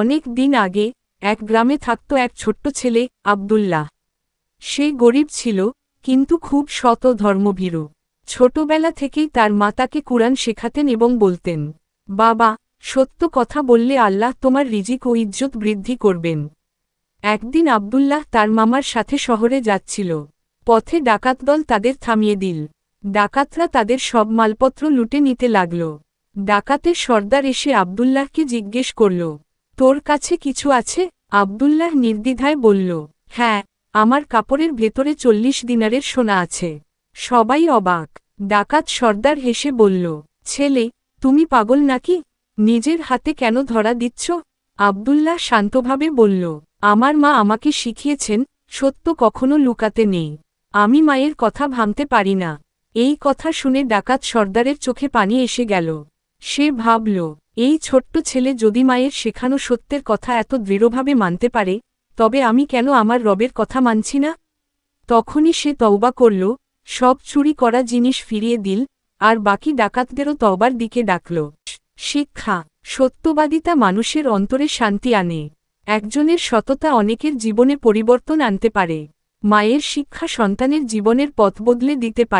অনেক দিন আগে এক গ্রামে থাকত এক ছোট্ট ছেলে, আবদুল্লাহ। সে গরিব ছিল, কিন্তু খুব শত ধর্মভীরু। ছোটবেলা থেকেই তার মা তাকে কুরআন শেখাতেন এবং বলতেন, বাবা, সত্য কথা বললে আল্লাহ তোমার রিজিক ও ইজ্জত বৃদ্ধি করবেন। একদিন আবদুল্লাহ তার মামার সাথে শহরে যাচ্ছিল। পথে ডাকাত দল তাদের থামিয়ে দিল। ডাকাতরা তাদের সব মালপত্র লুটে নিতে লাগল। ডাকাতের সর্দার এসে আবদুল্লাহকে জিজ্ঞেস করল তোর কাছে কিছু আছে? আবদুল্লাহ নির্দ্বিধায় বলল হ্যাঁ আমার কাপড়ের ভেতরে চল্লিশ দিনারের সোনা আছে। সবাই অবাক। ডাকাত সর্দার হেসে বলল, ছেলে, তুমি পাগল নাকি? নিজের হাতে কেন ধরা দিচ্ছ? আবদুল্লাহ শান্তভাবে বলল, আমার মা আমাকে শিখিয়েছেন, সত্য কখনো লুকাতে নেই। আমি মায়ের কথা ভাঙতে পারি না। এই কথা শুনে ডাকাত সর্দারের চোখে পানি এসে গেল। সে ভাবল এই ছোট্ট ছেলে যদি মায়ের শেখানো সত্যের কথা এত দৃঢ়ভাবে মানতে পারে, তবে আমি কেন আমার রবের কথা মানছি না? তখনই সে তওবা করল, সব চুরি করা জিনিস ফিরিয়ে দিল, আর বাকি ডাকাতদেরও তওবার দিকে ডাকল। শিক্ষা, সত্যবাদিতা মানুষের অন্তরে শান্তি আনে। একজনের সততা অনেকের জীবনে পরিবর্তন আনতে পারে। মায়ের শিক্ষা সন্তানের জীবনের পথ বদলে দিতে পারে।